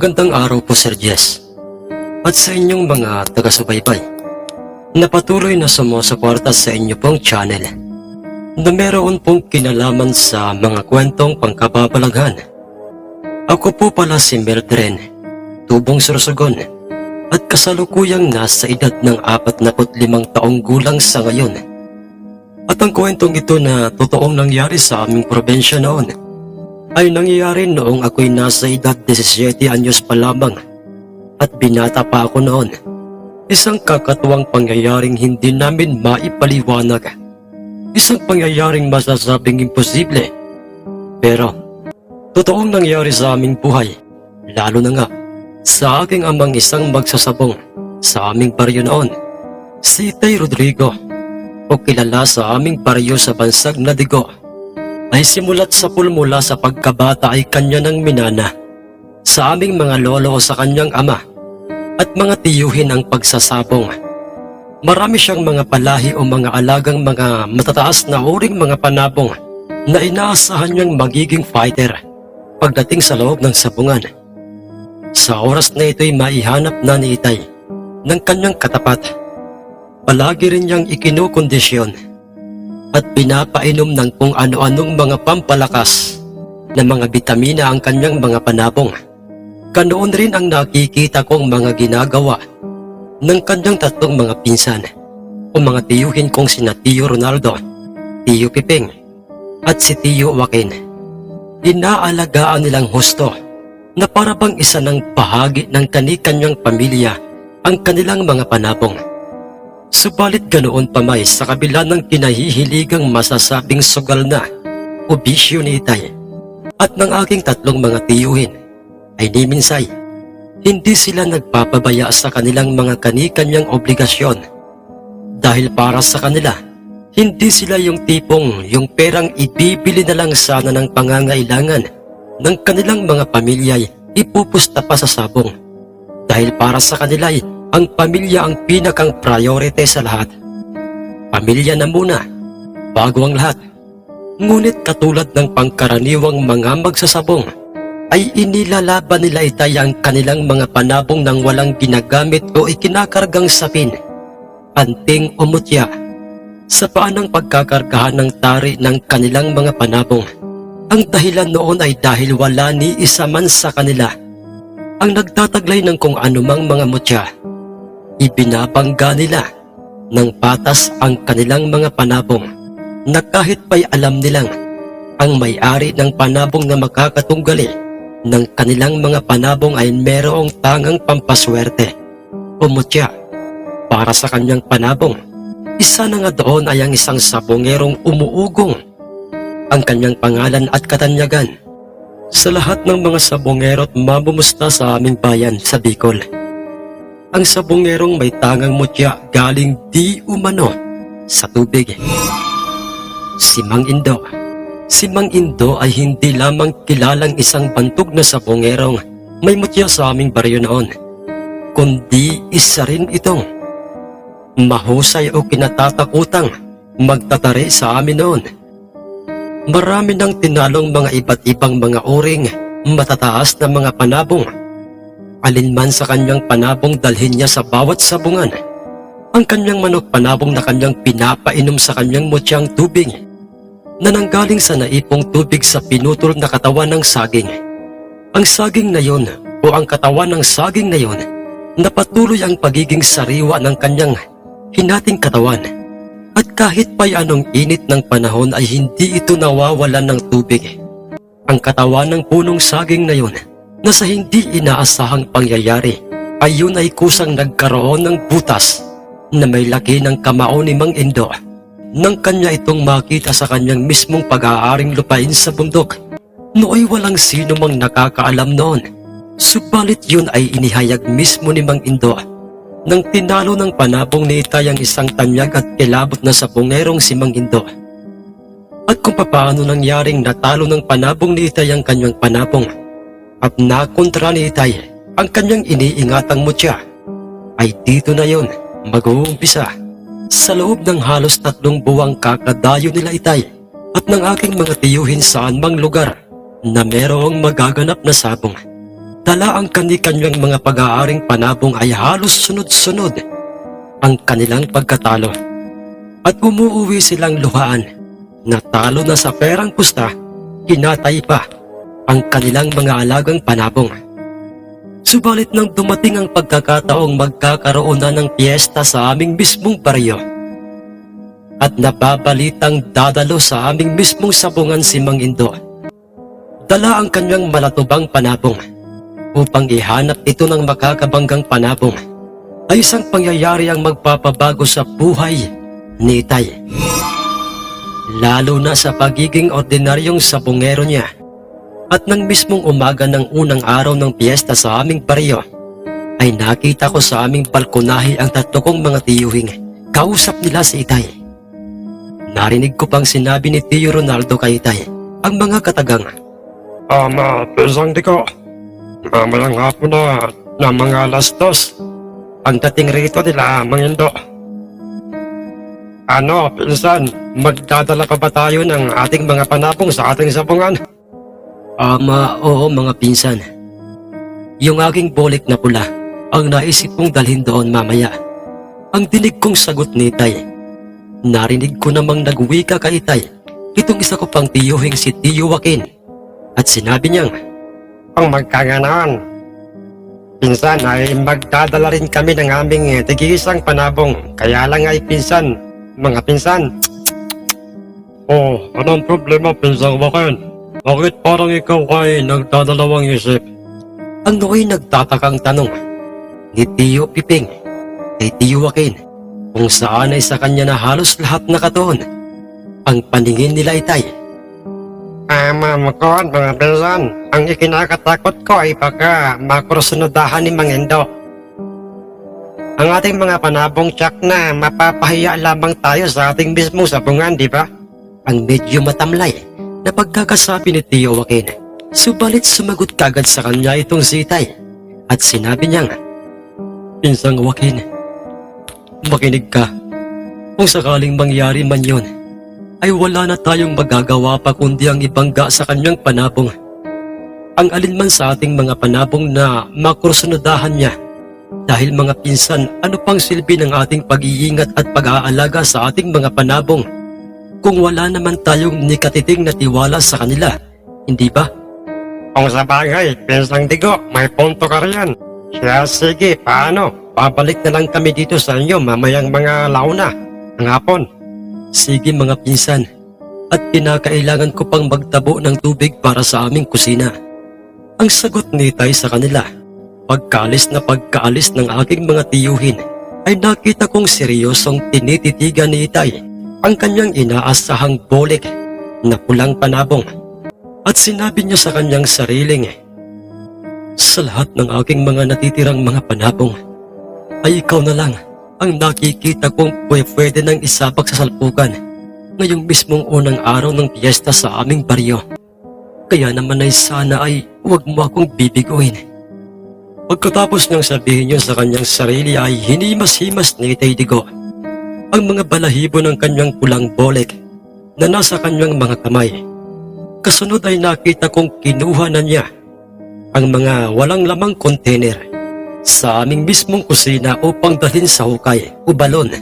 Magandang araw po Sir Jess at sa inyong mga taga-subaybay na patuloy na sumusuporta sa inyo pong channel na meron pong kinalaman sa mga kwentong pangkababalaghan. Ako po pala si Mildred, tubong sursugon at kasalukuyang nasa edad ng 45 taong gulang sa ngayon. At ang kwentong ito na totoong nangyari sa aming probensya noon ay nangyayari noong ako'y nasa edad 17 anyos pa lamang at binata pa ako noon. Isang kakatuwang pangyayaring hindi namin maipaliwanag. Isang pangyayaring masasabing imposible. Pero, totoong nangyari sa aming buhay, lalo na nga sa aking amang isang magsasabong sa aming baryo noon, si Tay Rodrigo o kilala sa aming baryo sa bansag na Digo ay simulat sa pulmula sa pagkabata ay kanya ng minana sa aming mga lolo sa kanyang ama at mga tiyuhin ang pagsasabong. Marami siyang mga palahi o mga alagang mga matataas na uring mga panabong na inaasahan niyang magiging fighter pagdating sa loob ng sabungan. Sa oras na ito'y maihanap na ni Itay ng kanyang katapat. Palagi rin niyang ikinukondisyon at pinapainom ng kung ano-anong mga pampalakas na mga bitamina ang kanyang mga panabong. Kanoon rin ang nakikita kong mga ginagawa ng kanyang tatlong mga pinsan o mga tiyuhin kong sina Tiyo Ronaldo, Tiyo Piping at si Tiyo Joaquin. Inaalagaan nilang husto na para bang isa ng bahagi ng kani-kanyang pamilya ang kanilang mga panabong. Subalit ganoon pa may sa kabila ng kinahihiligang masasabing sugal na o bisyo ni Itay at ng aking tatlong mga tiyuhin ay di minsay hindi sila nagpapabaya sa kanilang mga kani-kanyang obligasyon. Dahil para sa kanila hindi sila yung tipong yung perang ibibili na lang sana ng pangangailangan ng kanilang mga pamilya'y ipupusta pa sa sabong. Dahil para sa kanila ay ang pamilya ang pinakang priority sa lahat. Pamilya na muna, bago ang lahat. Ngunit katulad ng pangkaraniwang mga magsasabong, ay inilalaban nila itay ang kanilang mga panabong ng walang ginagamit o ikinakargang sapin, anting o mutya, sa paanang pagkakargahan ng tari ng kanilang mga panabong. Ang dahilan noon ay dahil wala ni isa man sa kanila ang nagtataglay ng kung anumang mga mutya ibinabangga nila ng patas ang kanilang mga panabong na kahit pa'y alam nilang ang may-ari ng panabong na makakatunggali ng kanilang mga panabong ay merong tangang pampaswerte o para sa kanyang panabong. Isa na nga doon ay ang isang sabongerong umuugong ang kanyang pangalan at katanyagan sa lahat ng mga sabongero at mamumusta sa aming bayan sa Bicol ang sabongerong may tangang mutya galing di umano sa tubig. Si Mang Indo. Si Mang Indo ay hindi lamang kilalang isang bantog na sabongerong may mutya sa aming baryo noon, kundi isa rin itong mahusay o kinatatakutang magtatari sa amin noon. Marami nang tinalong mga iba't ibang mga uring matataas na mga panabong alinman sa kanyang panabong dalhin niya sa bawat sabungan. Ang kanyang manok panabong na kanyang pinapainom sa kanyang mutyang tubig na nanggaling sa naipong tubig sa pinutol na katawan ng saging. Ang saging na yon o ang katawan ng saging na yon na patuloy ang pagiging sariwa ng kanyang hinating katawan. At kahit pa'y anong init ng panahon ay hindi ito nawawalan ng tubig. Ang katawan ng punong saging na yon na sa hindi inaasahang pangyayari ay yun ay kusang nagkaroon ng butas na may laki ng kamao ni Mang Indo nang kanya itong makita sa kanyang mismong pag-aaring lupain sa bundok. Nooy walang sino mang nakakaalam noon. Subalit yun ay inihayag mismo ni Mang Indo nang tinalo ng panabong ni Itay ang isang tanyag at kilabot na sabongerong si Mang Indo. At kung papaano nangyaring natalo ng panabong ni Itay ang kanyang panabong at nakontra ni Itay ang kanyang iniingatang mutya ay dito na yon mag-uumpisa sa loob ng halos tatlong buwang kakadayo nila Itay at ng aking mga tiyuhin saan mang lugar na merong magaganap na sabong. Dala ang kani-kanyang mga pag-aaring panabong ay halos sunod-sunod ang kanilang pagkatalo. At umuuwi silang luhaan. Natalo na sa perang pusta, kinatay pa ang kanilang mga alagang panabong. Subalit nang dumating ang pagkakataong magkakaroon na ng piyesta sa aming mismong baryo, at napabalitang dadalo sa aming mismong sabungan si Mang Indo. Dala ang kanyang malatubang panabong upang ihanap ito ng makakabanggang panabong ay isang pangyayari ang magpapabago sa buhay ni Itay. Lalo na sa pagiging ordinaryong sabungero niya at nang mismong umaga ng unang araw ng piyesta sa aming baryo ay nakita ko sa aming balkonahe ang tatlo kong mga tiyuhing kausap nila si Itay. Narinig ko pang sinabi ni Tio Ronaldo kay Itay ang mga katagang. Ama, pisang di ko. Mamayang hapon na na mga alas dos. Ang dating rito nila, mangindo. Ano, pinsan, magdadala pa ba tayo ng ating mga panapong sa ating sabungan? Ama, oo mga pinsan. Yung aking bolik na pula ang naisip kong dalhin doon mamaya. Ang dinig kong sagot ni Itay. Narinig ko namang nagwika kay Itay. Itong isa ko pang tiyuhing si Tiyo Joaquin. At sinabi niyang, Ang magkaganon. Pinsan ay magdadala rin kami ng aming eh, tig-isang panabong. Kaya lang ay pinsan, mga pinsan. Oh, anong problema pinsan Wakan? Bakit parang ikaw ay nagdadalawang isip? ang nooy nagtatakang tanong ni Tiyo Piping kay Tiyo Joaquin kung saan ay sa kanya na halos lahat nakatuon. Ang paningin nila Itay Ama mo ko, mga pinsan, ang ikinakatakot ko ay baka makursunodahan ni Mangindo. Ang ating mga panabong tsak na mapapahiya lamang tayo sa ating mismong sabungan, di ba? ang medyo matamlay na pagkakasabi ni Tio Joaquin. Subalit sumagot kagad sa kanya itong si Itay at sinabi niyang, Pinsang Joaquin, makinig ka. Kung sakaling mangyari man yun, ay wala na tayong magagawa pa kundi ang ibangga sa kanyang panabong. Ang alinman sa ating mga panabong na makursunodahan niya dahil mga pinsan ano pang silbi ng ating pag-iingat at pag-aalaga sa ating mga panabong kung wala naman tayong nikatiting na tiwala sa kanila, hindi ba? Kung sa bagay, pinsang digo, may punto ka riyan. Kaya sige, paano? Babalik na lang kami dito sa inyo mamayang mga launa, ng hapon. Sige mga pinsan, at kinakailangan ko pang magtabo ng tubig para sa aming kusina. Ang sagot ni Tay sa kanila, pagkaalis na pagkaalis ng aking mga tiyuhin, ay nakita kong seryosong tinititigan ni Itay ang kanyang inaasahang bolik na pulang panabong. At sinabi niya sa kanyang sariling, Sa lahat ng aking mga natitirang mga panabong, ay ikaw na lang ang nakikita kong pwede nang isabak sa salpukan ngayong mismong unang araw ng piyesta sa aming baryo. Kaya naman ay sana ay huwag mo akong bibiguin. Pagkatapos niyang sabihin yun sa kanyang sarili ay hinimas-himas ni Itay Digo ang mga balahibo ng kanyang pulang bolek na nasa kanyang mga kamay. Kasunod ay nakita kong kinuha na niya ang mga walang lamang container sa aming mismong kusina upang dalhin sa hukay o balon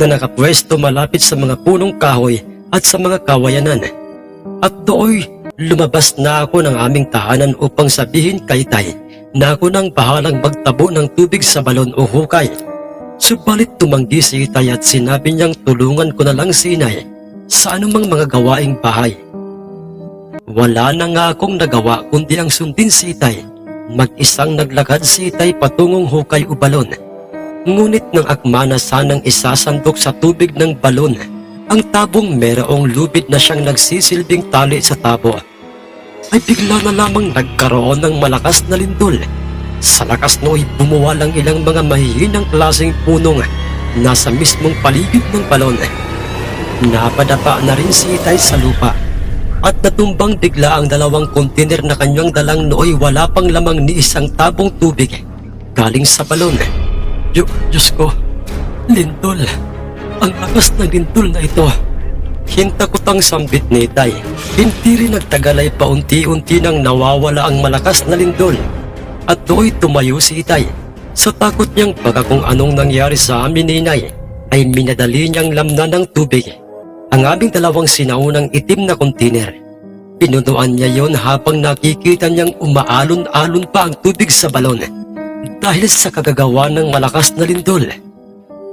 na nakapwesto malapit sa mga punong kahoy at sa mga kawayanan. At dooy lumabas na ako ng aming tahanan upang sabihin kay Tay na ako nang bahalang magtabo ng tubig sa balon o hukay. Subalit tumanggi si Itay at sinabi niyang tulungan ko na lang si Inay sa anumang mga gawaing bahay. Wala na nga akong nagawa kundi ang sundin si Itay. Mag-isang naglakad si Itay patungong hukay o balon. Ngunit nang akma na sanang isasandok sa tubig ng balon, ang tabong merong lubid na siyang nagsisilbing tali sa tabo, ay bigla na lamang nagkaroon ng malakas na lindol. Sa lakas nooy bumuwal ang ilang mga mahihinang klaseng punong nasa mismong paligid ng balon. Napadapa na rin si Itay sa lupa at natumbang bigla ang dalawang kontainer na kanyang dalang nooy wala pang lamang ni isang tabong tubig galing sa balon. Diyo, Diyos ko, lindol. Ang lakas ng lindol na ito. Hintakot ang sambit ni Itay. Hindi rin nagtagal ay paunti-unti nang nawawala ang malakas na lindol. At do'y tumayo si Itay. Sa takot niyang baka kung anong nangyari sa amin ni Inay, ay minadali niyang lamnan ng tubig. Ang aming dalawang sinaunang itim na kontainer. Pinunuan niya yon habang nakikita niyang umaalon-alon pa ang tubig sa balon dahil sa kagagawa ng malakas na lindol.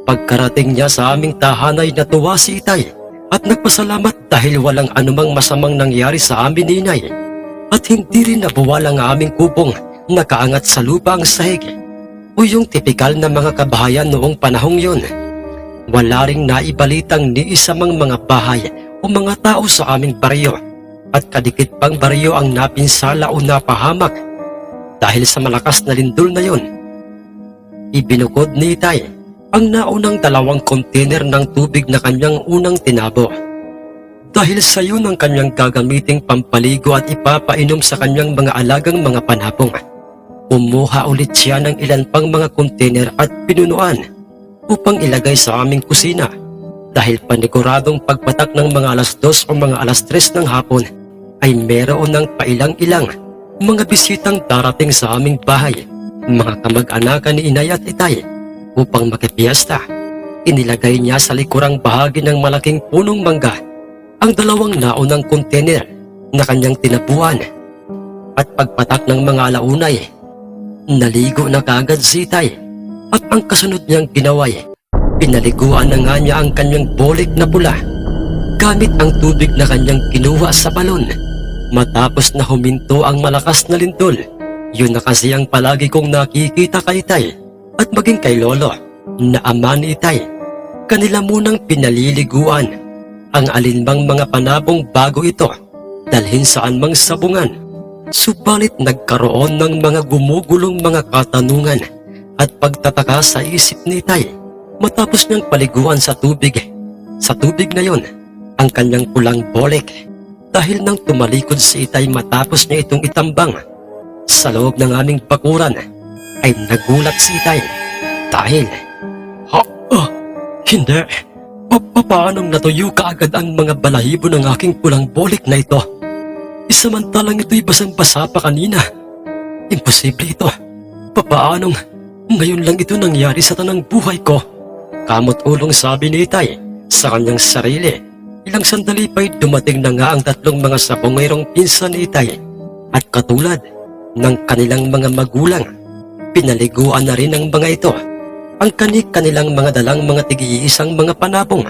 Pagkarating niya sa aming tahanay natuwa si Itay at nagpasalamat dahil walang anumang masamang nangyari sa amin ni Inay at hindi rin nabuwal ang aming kupong nakaangat sa lupa ang sahig o yung tipikal na mga kabahayan noong panahong yon. Wala ring naibalitang ni isa mang mga bahay o mga tao sa aming baryo at kadikit pang baryo ang napinsala o napahamak dahil sa malakas na lindol na yon. Ibinukod ni Itay ang naunang dalawang kontainer ng tubig na kanyang unang tinabo. Dahil sa yun ang kanyang gagamiting pampaligo at ipapainom sa kanyang mga alagang mga panabong. Kumuha ulit siya ng ilan pang mga kontainer at pinunuan upang ilagay sa aming kusina dahil paniguradong pagpatak ng mga alas dos o mga alas tres ng hapon ay meron ng pailang-ilang mga bisitang darating sa aming bahay, mga kamag-anakan ni Inay at Itay upang makipiesta. Inilagay niya sa likurang bahagi ng malaking punong mangga ang dalawang naunang kontainer na kanyang tinapuan at pagpatak ng mga alaunay. Naligo na kagad si Itay at ang kasunod niyang ginaway, pinaliguan na nga niya ang kanyang bolik na pula gamit ang tubig na kanyang kinuha sa balon. Matapos na huminto ang malakas na lindol, yun na kasi ang palagi kong nakikita kay Itay at maging kay Lolo na ama ni Itay. Kanila munang pinaliliguan ang alinbang mga panabong bago ito dalhin saan mang sabungan. Subalit nagkaroon ng mga gumugulong mga katanungan at pagtataka sa isip ni Itay matapos niyang paliguan sa tubig. Sa tubig na yon, ang kanyang pulang bolek dahil nang tumalikod si Itay matapos niya itong itambang sa loob ng aming bakuran ay nagulat si Itay dahil Ha? Ah, hindi. Pa paanong natuyo kaagad ang mga balahibo ng aking pulang bolik na ito? Isamantalang ito'y basang-basa pa kanina. Imposible ito. Papaanong ngayon lang ito nangyari sa tanang buhay ko? Kamot ulong sabi ni Itay sa kanyang sarili. Ilang sandali pa'y dumating na nga ang tatlong mga sabongerong pinsan ni Itay at katulad ng kanilang mga magulang. Pinaliguan na rin ang mga ito ang kanik-kanilang mga dalang mga tig-iisang mga panabong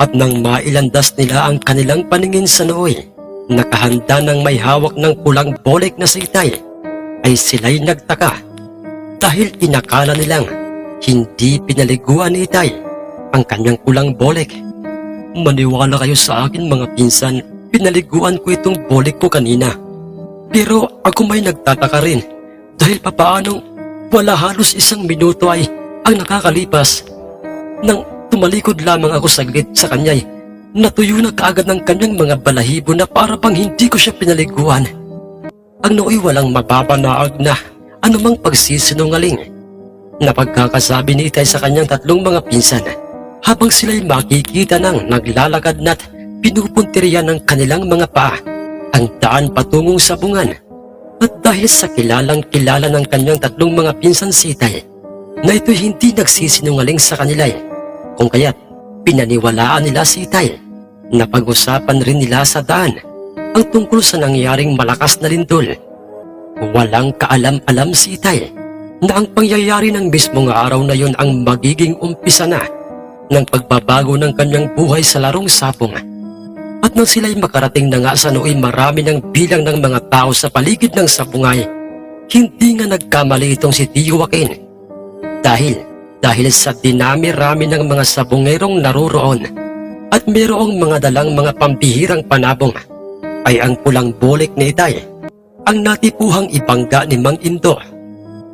at nang mailandas nila ang kanilang paningin sa nooy, nakahanda ng may hawak ng pulang bolek na si Itay, ay sila'y nagtaka dahil inakala nilang hindi pinaliguan ni Itay ang kanyang pulang bolek. Maniwala kayo sa akin mga pinsan, pinaliguan ko itong bolek ko kanina. Pero ako may nagtataka rin dahil papaanong wala halos isang minuto ay ang nakakalipas nang tumalikod lamang ako saglit sa kanya'y natuyo na kaagad ng kanyang mga balahibo na para bang hindi ko siya pinaliguan. Ang nooy walang mapapanaag na anumang pagsisinungaling na pagkakasabi ni Itay sa kanyang tatlong mga pinsan habang sila'y makikita ng naglalakad na't pinupuntirya ng kanilang mga paa ang daan patungong sabungan at dahil sa kilalang kilala ng kanyang tatlong mga pinsan si Itay na ito'y hindi nagsisinungaling sa kanila. Kung kaya't pinaniwalaan nila si Itay na pag-usapan rin nila sa daan ang tungkol sa nangyaring malakas na lindol. Walang kaalam-alam si Itay na ang pangyayari ng mismong araw na yon ang magiging umpisa na ng pagbabago ng kanyang buhay sa larong sapong. At nang sila'y makarating na nga sa nooy marami ng bilang ng mga tao sa paligid ng sapungay, hindi nga nagkamali itong si Tio Joaquin dahil, dahil sa dinami-rami ng mga sabongerong naroroon at mayroong mga dalang mga pambihirang panabong, ay ang pulang bolik ni Itay ang natipuhang ibangga ni Mang Indo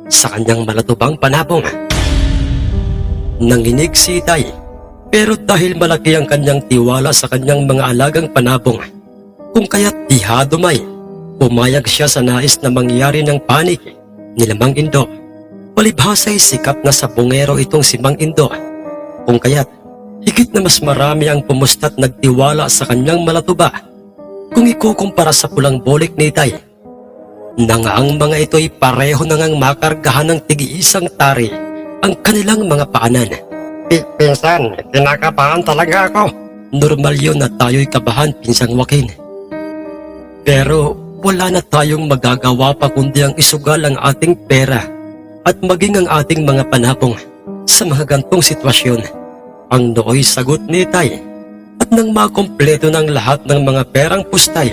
sa kanyang malatubang panabong. Nanginig si Itay, pero dahil malaki ang kanyang tiwala sa kanyang mga alagang panabong, kung kaya't dihado may, pumayag siya sa nais na mangyari ng panik ni Mang Indo. Palibhasa'y sikat na sabongero itong si Mang Indo. Kung kaya't, higit na mas marami ang pumusta't nagtiwala sa kanyang malatuba kung ikukumpara sa pulang bolik ni Itay. na nga ang mga ito'y pareho na ngang makargahan ng tig-iisang tari ang kanilang mga paanan. Pi- pinsan, kinakabahan talaga ako. Normal yun na tayo'y kabahan pinsang wakin. Pero wala na tayong magagawa pa kundi ang isugal ang ating pera at maging ang ating mga panabong sa mga gantong sitwasyon. Ang nooy sagot ni Tay at nang makompleto ng lahat ng mga perang pustay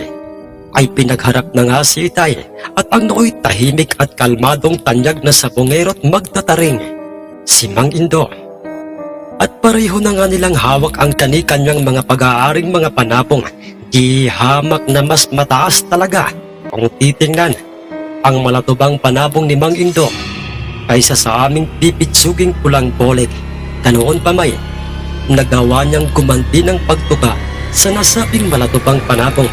ay pinagharap na nga si Tay at ang nooy tahimik at kalmadong tanyag na sabongero at magtataring. Si Mang Indo at pareho na nga nilang hawak ang kani-kanyang mga pag-aaring mga panapong di hamak na mas mataas talaga kung titingnan ang malatubang panabong ni Mang Indo kaysa sa aming pipitsuging pulang boleg. Kanoon pa may, nagawa niyang gumanti ng pagtuka sa nasabing malatubang panabong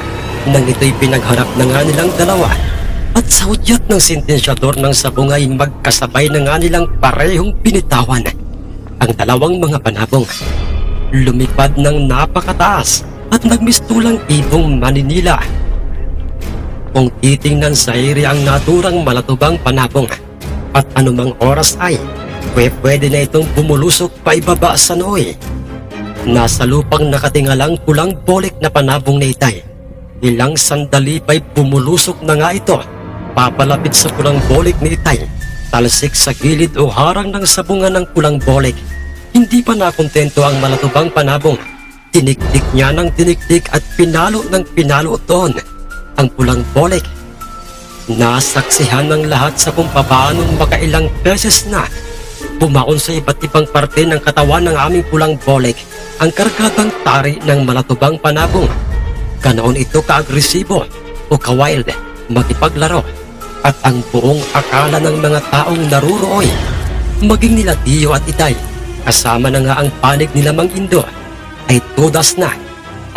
nang ito'y pinagharap na nga nilang dalawa at sa hudyat ng sentensyador ng sabungay magkasabay na nga nilang parehong binitawan ang dalawang mga panabong. Lumipad ng napakataas at nagmistulang ibong maninila. Kung titingnan sa area ang naturang malatubang panabong at anumang oras ay pwe- pwede na itong bumulusok pa ibaba sa nooy. Nasa lupang nakatingalang pulang bolik na panabong na itay. Ilang sandali pa'y bumulusok na nga ito papalapit sa pulang bolik ni itay talsik sa gilid o harang ng sabungan ng pulang bolik. Hindi pa nakontento ang malatubang panabong. Tiniktik niya ng tiniktik at pinalo ng pinalo doon ang pulang bolik. Nasaksihan ng lahat sa kung paano makailang beses na bumaon sa iba't ibang parte ng katawan ng aming pulang bolik ang kargadang tari ng malatubang panabong. Ganoon ito kaagresibo o kawild makipaglaro at ang buong akala ng mga taong narurooy, maging nila Dio at Itay, kasama na nga ang panig nila Mang Indo, ay tudas na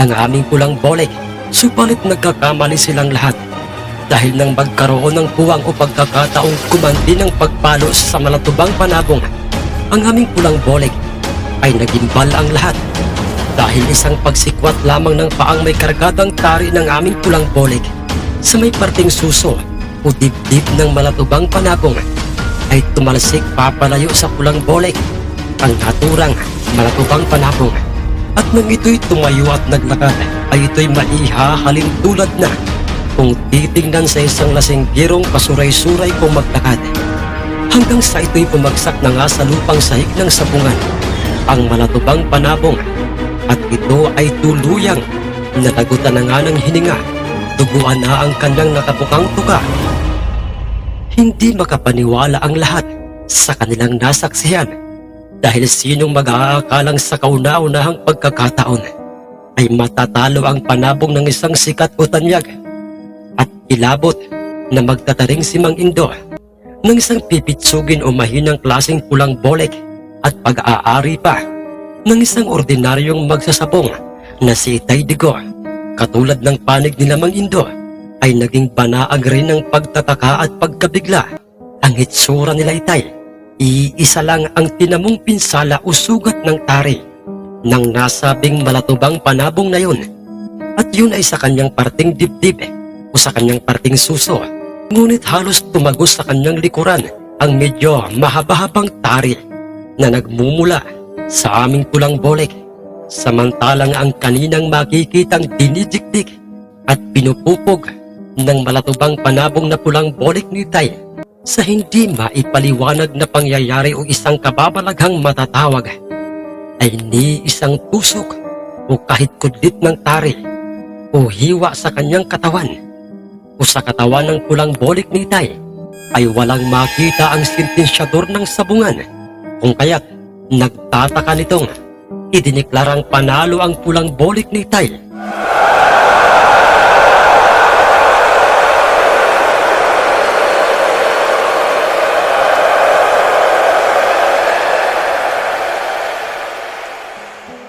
ang aming pulang boleg, subalit nagkakamali silang lahat dahil nang magkaroon ng puwang o pagkakataong kumanti ng pagpalo sa malatubang panabong, ang aming pulang boleg ay nagimbal ang lahat. Dahil isang pagsikwat lamang ng paang may kargadang tari ng aming pulang boleg sa may parting suso o dibdib ng malatubang panabong ay tumalsik papalayo sa pulang boleg ang naturang malatubang panabong at nang ito'y tumayo at naglakad ay ito'y maihahalin tulad na kung titingnan sa isang lasinggirong pasuray-suray kung magtakad hanggang sa ito'y bumagsak na nga sa lupang sahig ng sabungan ang malatubang panabong. At ito ay tuluyang nalagutan na nga ng hininga. Duguan na ang kanyang nakapukang tuka. Hindi makapaniwala ang lahat sa kanilang nasaksihan. Dahil sinong mag-aakalang sa kauna-unahang pagkakataon ay matatalo ang panabong ng isang sikat o tanyag at ilabot na magtataring si Mang Indo ng isang pipitsugin o mahinang klaseng pulang bolek at pag-aari pa ng isang ordinaryong magsasabong na si Itay katulad ng panig ni Mang Indo ay naging banaag rin ng pagtataka at pagkabigla. Ang hitsura nila itay, iisa lang ang tinamong pinsala o sugat ng tari ng nasabing malatubang panabong na yun. At yun ay sa kanyang parting dibdib o sa kanyang parting suso. Ngunit halos tumagos sa kanyang likuran ang medyo mahaba-habang tari na nagmumula sa aming pulang bolek. Samantalang ang kaninang makikitang dinidikdik at pinupupog ng malatubang panabong na pulang bolik ni Tay sa hindi maipaliwanag na pangyayari o isang kababalaghang matatawag ay ni isang tusok o kahit kudlit ng tari o hiwa sa kanyang katawan o sa katawan ng pulang bolik ni Tay ay walang makita ang sentensyador ng sabungan kung kaya't nagtataka nitong idiniklarang panalo ang pulang bolik ni Tay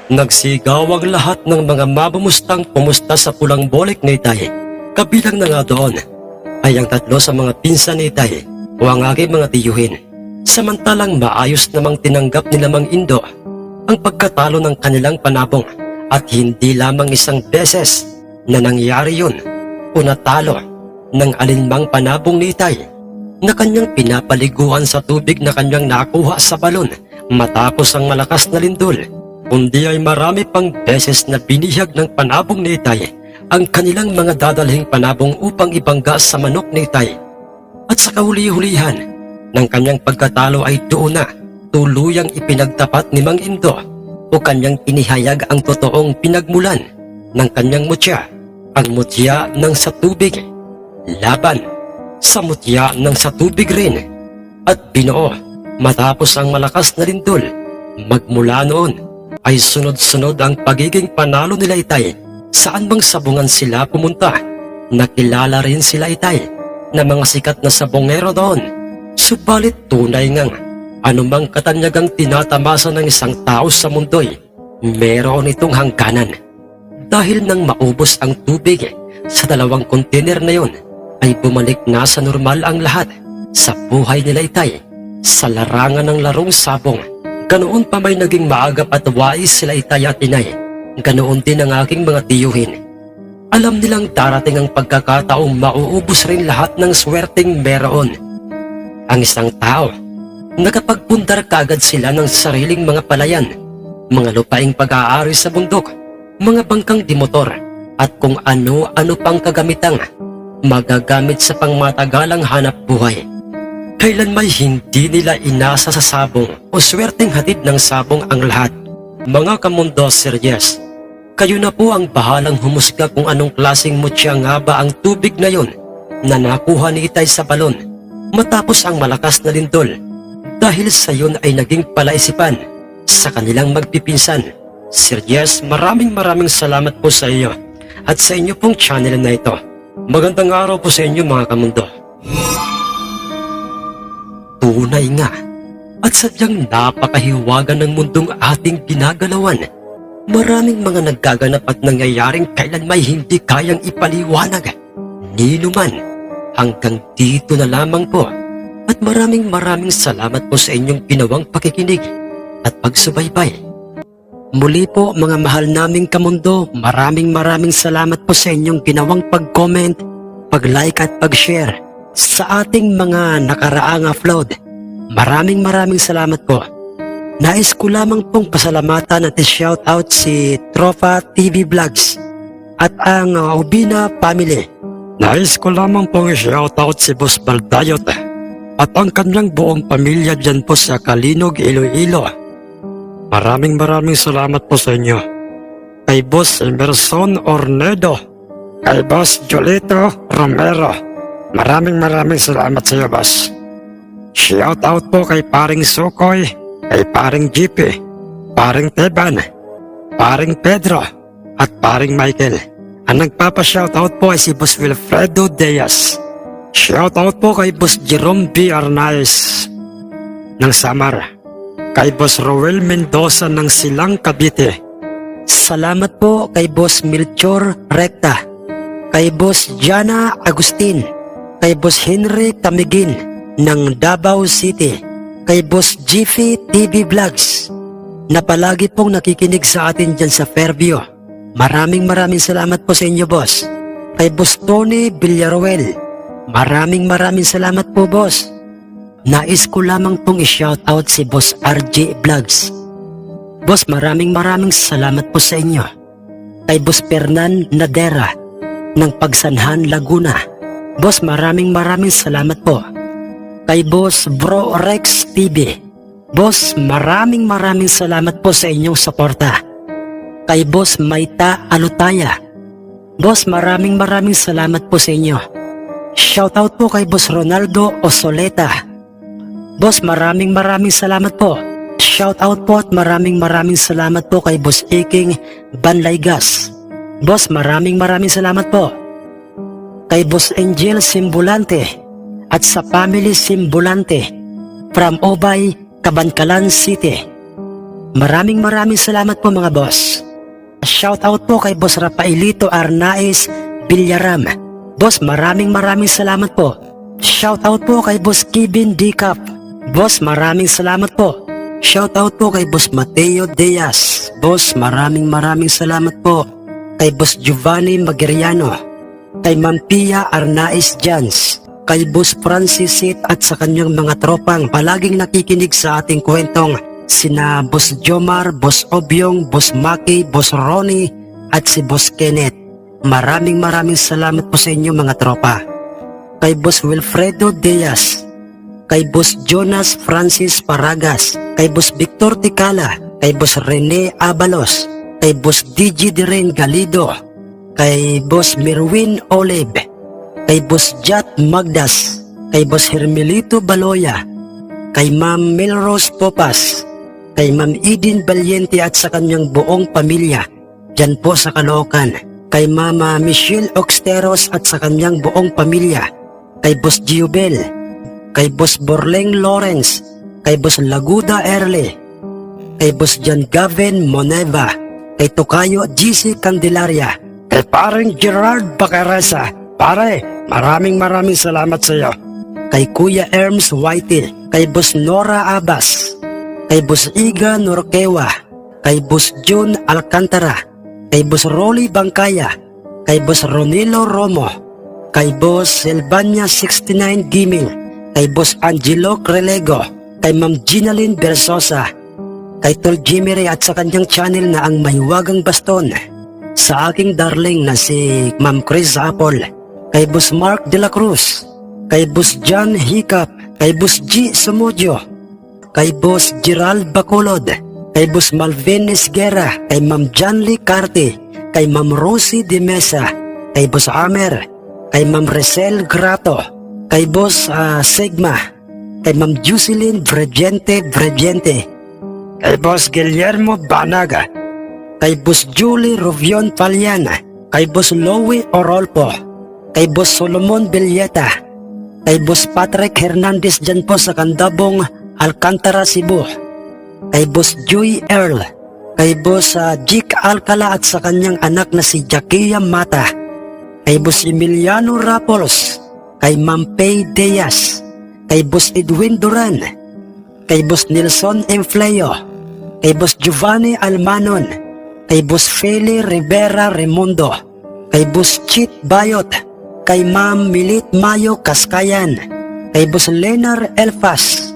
Nagsigaw ang lahat ng mga mabumustang pumusta sa pulang bolik ni Itay. Kabilang na nga doon ay ang tatlo sa mga pinsan ni Itay o ang aking mga tiyuhin. Samantalang maayos namang tinanggap nila Mang Indo ang pagkatalo ng kanilang panabong at hindi lamang isang beses na nangyari yun o natalo ng alinmang panabong ni Itay na kanyang pinapaliguan sa tubig na kanyang nakuha sa balon matapos ang malakas na lindol. Kundi ay marami pang beses na binihag ng panabong ni Itay ang kanilang mga dadalhing panabong upang ibangga sa manok ni Itay. At sa kahuli-hulihan ng kanyang pagkatalo ay doon na tuluyang ipinagtapat ni Mang Indo o kanyang inihayag ang totoong pinagmulan ng kanyang mutya, ang mutya ng sa tubig, laban sa mutya ng sa tubig rin, at binuo matapos ang malakas na lindol. Magmula noon ay sunod-sunod ang pagiging panalo nila Itay saan bang sabungan sila pumunta. Nakilala rin sila Itay na mga sikat na sabongero doon. Subalit tunay ngang anumang katanyagang tinatamasa ng isang tao sa mundo'y meron itong hangganan. Dahil nang maubos ang tubig sa dalawang kontainer na yon ay bumalik na sa normal ang lahat sa buhay nila itay sa larangan ng larong sabong. Ganoon pa may naging maagap at wais sila itay at inay. Ganoon din ang aking mga tiyuhin. Alam nilang darating ang pagkakataong mauubos rin lahat ng swerteng meron. Ang isang tao, nakapagpundar kagad sila ng sariling mga palayan, mga lupaing pag-aari sa bundok, mga bangkang dimotor, at kung ano-ano pang kagamitang magagamit sa pangmatagalang hanap buhay. Kailan may hindi nila inasa sa sabong o swerteng hatid ng sabong ang lahat. Mga kamundo seryes, kayo na po ang bahalang humusga kung anong klaseng mutya nga ba ang tubig na yon na nakuha ni Itay sa balon matapos ang malakas na lindol dahil sa yun ay naging palaisipan sa kanilang magpipinsan. Sir Yes, maraming maraming salamat po sa iyo at sa inyo pong channel na ito. Magandang araw po sa inyo mga kamundo. Tunay nga at sadyang napakahiwaga ng mundong ating ginagalawan. Maraming mga naggaganap at nangyayaring kailan may hindi kayang ipaliwanag. Nino man, hanggang dito na lamang po. At maraming maraming salamat po sa inyong ginawang pakikinig at pagsubaybay. Muli po mga mahal naming kamundo, maraming maraming salamat po sa inyong ginawang pag-comment, pag-like at pag-share sa ating mga nakaraang upload. Maraming maraming salamat po. Nais ko lamang pong pasalamatan at shoutout si Tropa TV Vlogs at ang Ubina Family. Nais ko lamang pong shoutout si Boss Baldayot at ang kanyang buong pamilya dyan po sa Kalinog, Iloilo. Maraming maraming salamat po sa inyo. Kay Boss Emerson Ornedo, kay Boss Jolito Romero. Maraming maraming salamat sa iyo, Boss. Shout out po kay paring Sukoy, kay paring GP, paring Teban, paring Pedro, at paring Michael. Ang nagpapa-shoutout po ay si Boss Wilfredo Diaz. Shoutout po kay Boss Jerome B. Arnaez ng Samar. Kay Boss Roel Mendoza ng Silang Cavite. Salamat po kay Boss Melchor Recta. Kay Boss Jana Agustin. Kay Boss Henry Camigin ng Davao City. Kay Boss Jiffy TV Vlogs na palagi pong nakikinig sa atin dyan sa Fairview. Maraming maraming salamat po sa inyo, boss. Kay Boss Tony Villaruel, maraming maraming salamat po, boss. Nais ko lamang pong i-shoutout si Boss RJ Vlogs. Boss, maraming maraming salamat po sa inyo. Kay Boss Fernan Nadera ng Pagsanhan, Laguna. Boss, maraming maraming salamat po. Kay Boss Bro Rex TV. Boss, maraming maraming salamat po sa inyong suporta. Kay Boss Maita Alutaya. Boss, maraming maraming salamat po sa inyo. Shoutout po kay Boss Ronaldo Osoleta. Boss, maraming maraming salamat po. Shoutout po at maraming maraming salamat po kay Boss Iking Banlaygas. Boss, maraming maraming salamat po. Kay Boss Angel Simbulante at sa Family Simbulante from Obay, Kabankalan City. Maraming maraming salamat po mga boss. Shoutout po kay Boss Rafaelito Arnaez Villaram. Boss, maraming maraming salamat po. Shoutout po kay Boss Kevin Dicap. Boss, maraming salamat po. Shoutout po kay Boss Mateo Diaz. Boss, maraming maraming salamat po. Kay Boss Giovanni Magiriano. kay Ma'am Pia Arnaiz Jans, kay Boss Francis Sit at sa kanyang mga tropang palaging nakikinig sa ating kwentong sina Boss Jomar, Boss Obyong, Boss Maki, Boss Ronnie at si Boss Kenneth. Maraming maraming salamat po sa inyo mga tropa. Kay Boss Wilfredo Diaz, kay Boss Jonas Francis Paragas, kay Boss Victor Ticala, kay Boss Rene Abalos, kay Boss DJ Diren Galido, kay Boss Merwin Olive, kay Boss Jat Magdas, kay Boss Hermelito Baloya, kay Ma'am Melrose Popas, kay Ma'am Eden Valiente at sa kanyang buong pamilya, dyan po sa Caloocan, kay Mama Michelle Oxteros at sa kanyang buong pamilya, kay Boss Giobel, kay Boss Borleng Lawrence, kay Boss Laguda Erle, kay Boss John Gavin Moneva, kay Tokayo GC Candelaria, kay parang Gerard Bacaresa. Pare, maraming maraming salamat sa iyo. Kay Kuya Erms Whitey, kay Boss Nora Abbas, kay Boss Iga Norquewa, kay Boss June Alcantara, kay Boss Rolly Bangkaya, kay Boss Ronilo Romo, kay Boss Silvania 69 Gimil, kay Boss Angelo Crelego, kay Ma'am Ginalyn Bersosa, kay Tol Jimmy Ray at sa kanyang channel na ang Mahiwagang Baston, sa aking darling na si Ma'am Chris Apple, kay Boss Mark De La Cruz, kay Boss John Hiccup, kay Boss G. Sumudio, kay Boss Gerald Bacolod, kay Boss Malvin Esguera, kay Ma'am Janly Carte, kay Ma'am Rosie De Mesa, kay Boss Amer, kay Ma'am Resel Grato, kay Boss ah, Sigma, kay Ma'am Jocelyn Bregente Bregente, kay Boss Guillermo Banaga, kay Boss Julie Rovion Paliana, kay Boss Lowy Orolpo, kay Boss Solomon Villeta, kay Boss Patrick Hernandez dyan po sa Kandabong, Alcantara, Cebu, kay Boss Joy Earl, kay Boss ah, Jik Alcala at sa kanyang anak na si Jakia Mata, kay Boss Emiliano Rapolos, kay Ma'am Pay Diaz, kay Boss Edwin Duran, kay Boss Nelson Enfleo, kay Boss Giovanni Almanon, kay Boss Feli Rivera Remundo, kay Boss Chit Bayot, kay Ma'am Milit Mayo Kaskayan, kay Boss Lenar Elfas,